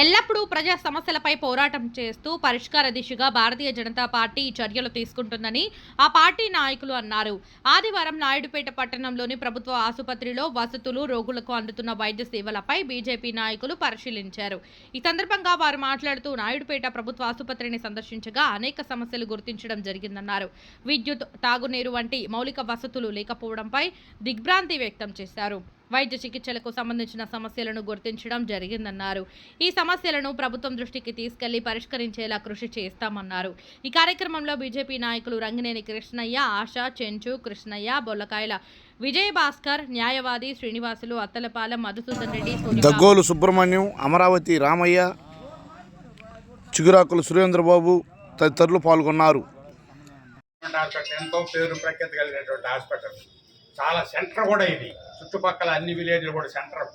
ఎల్లప్పుడూ ప్రజా సమస్యలపై పోరాటం చేస్తూ పరిష్కార దిశగా భారతీయ జనతా పార్టీ చర్యలు తీసుకుంటుందని ఆ పార్టీ నాయకులు అన్నారు. ఆదివారం నాయుడుపేట పట్టణంలోని ప్రభుత్వ ఆసుపత్రిలో వసతులు రోగులకు అందుతున్న వైద్య సేవలపై బీజేపీ నాయకులు పరిశీలించారు. ఈ సందర్భంగా వారు మాట్లాడుతూ నాయుడుపేట ప్రభుత్వ ఆసుపత్రిని సందర్శించగా అనేక సమస్యలు గుర్తించడం జరిగిందన్నారు. విద్యుత్ తాగునీరు వంటి మౌలిక వసతులు లేకపోవడంపై దిగ్భ్రాంతి వ్యక్తం చేశారు. వైద్య చికిత్సలకు సంబంధించిన సమస్యలను గుర్తించడం జరిగిందన్నారు. ఈ సమస్యలను ప్రభుత్వం దృష్టికి తీసుకెళ్ళి పరిష్కరించేలా కృషి చేస్తామన్నారు. ఈ కార్యక్రమంలో బీజేపీ నాయకులు రంగినేని కృష్ణయ్య ఆశా చెంచు కృష్ణయ్య బొల్లకాయల విజయ్ భాస్కర్ న్యాయవాది శ్రీనివాసులు అత్తలపాలెం మధుసూదన్ రెడ్డి దగ్గోలు సుబ్రహ్మణ్యం అమరావతి రామయ్య చిగురాకుల సురేంద్రబాబు తదితరులు పాల్గొన్నారు. ఎంతో పేరు ప్రఖ్యాతి కలిగినటువంటి హాస్పిటల్. చాలా సెంటర్ కూడా ఇది. చుట్టుపక్కల అన్ని విలేజ్లు కూడా సెంటర్.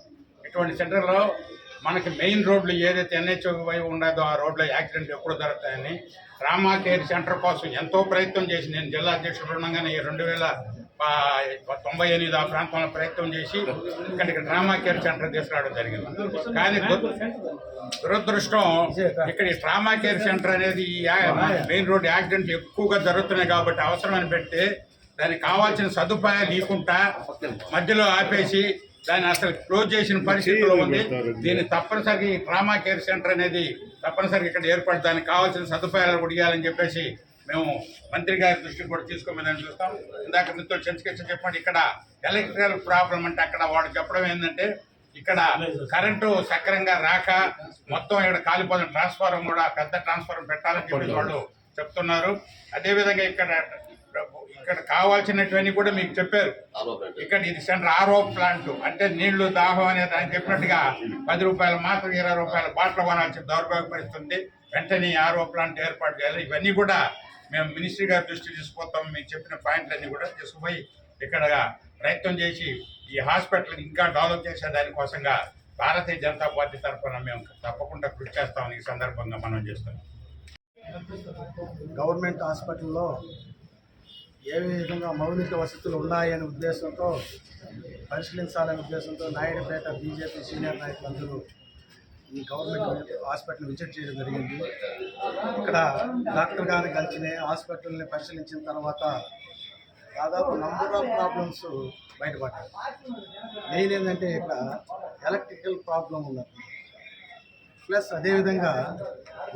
ఇటువంటి సెంటర్లో మనకి మెయిన్ రోడ్లు ఏదైతే ఎన్హెచ్ఓ వైపు ఉండదో ఆ రోడ్లో యాక్సిడెంట్ ఎప్పుడు జరుగుతాయని ట్రామా కేర్ సెంటర్ కోసం ఎంతో ప్రయత్నం చేసి నేను జిల్లా అధ్యక్షుడు ఉండగానే రెండు వేల తొంభై ఎనిమిది ఆ ప్రాంతంలో ప్రయత్నం చేసి ఇక్కడికి డ్రామా కేర్ సెంటర్ తీసుకురావడం జరిగింది. కానీ దురదృష్టం ఇక్కడ ఈ ట్రామా కేర్ సెంటర్ అనేది మెయిన్ రోడ్ యాక్సిడెంట్ ఎక్కువగా జరుగుతున్నాయి కాబట్టి అవసరమని పెడితే దానికి కావాల్సిన సదుపాయాలు ఇవ్వకుండా మధ్యలో ఆపేసి దాన్ని అసలు క్లోజ్ చేసిన పరిస్థితిలో ఉంది. దీన్ని తప్పనిసరిగా ఈ ట్రామా కేర్ సెంటర్ అనేది తప్పనిసరిగా ఇక్కడ ఏర్పడి దానికి కావాల్సిన సదుపాయాలు కూడా చెప్పేసి మేము మంత్రి గారి దృష్టికి కూడా తీసుకోమని చూస్తాం. ఇందాక మీతో చర్చకిచ్చ చెప్పండి ఇక్కడ ఎలక్ట్రికల్ ప్రాబ్లం అంటే అక్కడ వాడు చెప్పడం ఏంటంటే ఇక్కడ కరెంటు సక్రంగా రాక మొత్తం ఇక్కడ కాలిపోయిన ట్రాన్స్ఫారం కూడా పెద్ద ట్రాన్స్ఫారం పెట్టాలని చెప్పి వాళ్ళు చెప్తున్నారు. అదేవిధంగా ఇక్కడ ఇక్కడ కావాల్సినటువన్నీ కూడా మీకు చెప్పారు. ఇక్కడ ఇది సెంటర్ ఆరో ప్లాంట్. అంటే నీళ్ళు దాహం అనేది ఆయన చెప్పినట్టుగా పది రూపాయల మాత్రం ఇరవై రూపాయల బాటలు కొనాల్సిన దౌర్భాగ్య పరిస్థితుంది వెంటనే ఆరో ప్లాంట్ ఏర్పాటు చేయాలి. ఇవన్నీ కూడా మేము మినిస్ట్రీ గారి దృష్టి తీసుకుపోతాం. మీకు చెప్పిన పాయింట్లన్నీ కూడా తీసుకుపోయి ఇక్కడ ప్రయత్నం చేసి ఈ హాస్పిటల్ ఇంకా డెవలప్ చేసే దానికోసంగా భారతీయ జనతా పార్టీ తరఫున మేము తప్పకుండా కృషి చేస్తామని ఈ సందర్భంగా మనం చేస్తున్నాం గవర్నమెంట్ హాస్పిటల్లో ఏ విధంగా మౌలిక వసతులు ఉన్నాయనే ఉద్దేశంతో పరిశీలించాలనే ఉద్దేశంతో నాయుడుపేట బీజేపీ సీనియర్ నాయకులందరూ ఈ గవర్నమెంట్ హాస్పిటల్ విజిట్ చేయడం జరిగింది. ఇక్కడ డాక్టర్ గారిని కలిసిన హాస్పిటల్ని పరిశీలించిన తర్వాత దాదాపు నంబర్ ఆఫ్ ప్రాబ్లమ్స్ బయటపడ్డాయి. మెయిన్ ఏంటంటే ఇక్కడ ఎలక్ట్రికల్ ప్రాబ్లం ఉన్నది. ప్లస్ అదేవిధంగా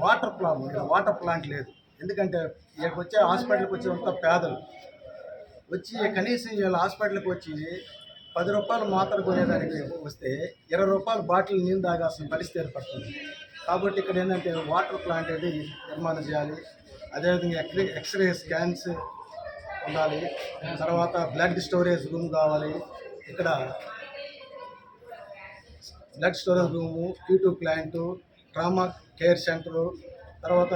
వాటర్ ప్రాబ్లం ఇక్కడ వాటర్ ప్లాంట్ లేదు. ఎందుకంటే ఇక్కడికి వచ్చే హాస్పిటల్కి వచ్చే అంత పేదలు. వచ్చి కనీసం వీళ్ళ హాస్పిటల్కి వచ్చి పది రూపాయలు మాత్ర కొనేదానికి వస్తే ఇరవై రూపాయలు బాటిల్ నీళ్ళు తాగాల్సిన పరిస్థితి ఏర్పడుతుంది. కాబట్టి ఇక్కడ ఏంటంటే వాటర్ ప్లాంట్ అనేది నిర్మాణం చేయాలి. అదేవిధంగా ఎక్స్రే ఎక్స్రే స్కాన్స్ ఉండాలి. తర్వాత బ్లడ్ స్టోరేజ్ రూమ్ కావాలి. ఇక్కడ బ్లడ్ స్టోరేజ్ రూము క్యూటూ ప్లాంటు ట్రామా కేర్ సెంటరు తర్వాత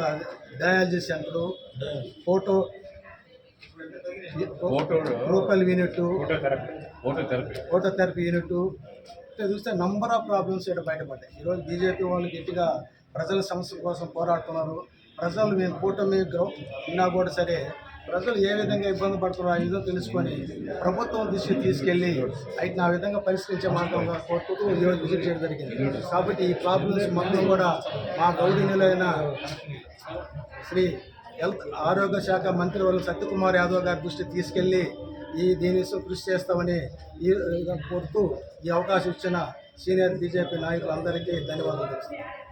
డయాలజీ సెంటరు ఫోటో గ్రూపల్ యూనిట్ ఫోటోథెరపీ యూనిట్. ఇట్లా చూస్తే నంబర్ ఆఫ్ ప్రాబ్లమ్స్ ఇక్కడ బయటపడ్డాయి. ఈరోజు బీజేపీ వాళ్ళు గట్టిగా ప్రజల సమస్యల కోసం పోరాడుతున్నారు. ప్రజలు మేము కూటమి గ్రౌ ఉన్నా కూడా సరే ప్రజలు ఏ విధంగా ఇబ్బంది పడుతున్నారో ఏదో తెలుసుకొని ప్రభుత్వం దృష్టికి తీసుకెళ్ళి అయితే ఆ విధంగా పరిష్కరించే మార్గంగా కోరుకుంటూ ఈరోజు విజిట్ చేయడం జరిగింది. కాబట్టి ఈ ప్రాబ్లమ్స్ మొత్తం కూడా మా గౌరవనీయులైన శ్రీ హెల్త్ ఆరోగ్య శాఖ మంత్రి వాళ్ళు సత్యకుమార్ యాదవ్ గారి దృష్టికి తీసుకెళ్ళి ఈ దీని కృషి చేస్తామని ఈ కోరుతూ ఈ అవకాశం ఇచ్చిన సీనియర్ బీజేపీ నాయకులందరికీ ధన్యవాదాలు తెలుస్తున్నాను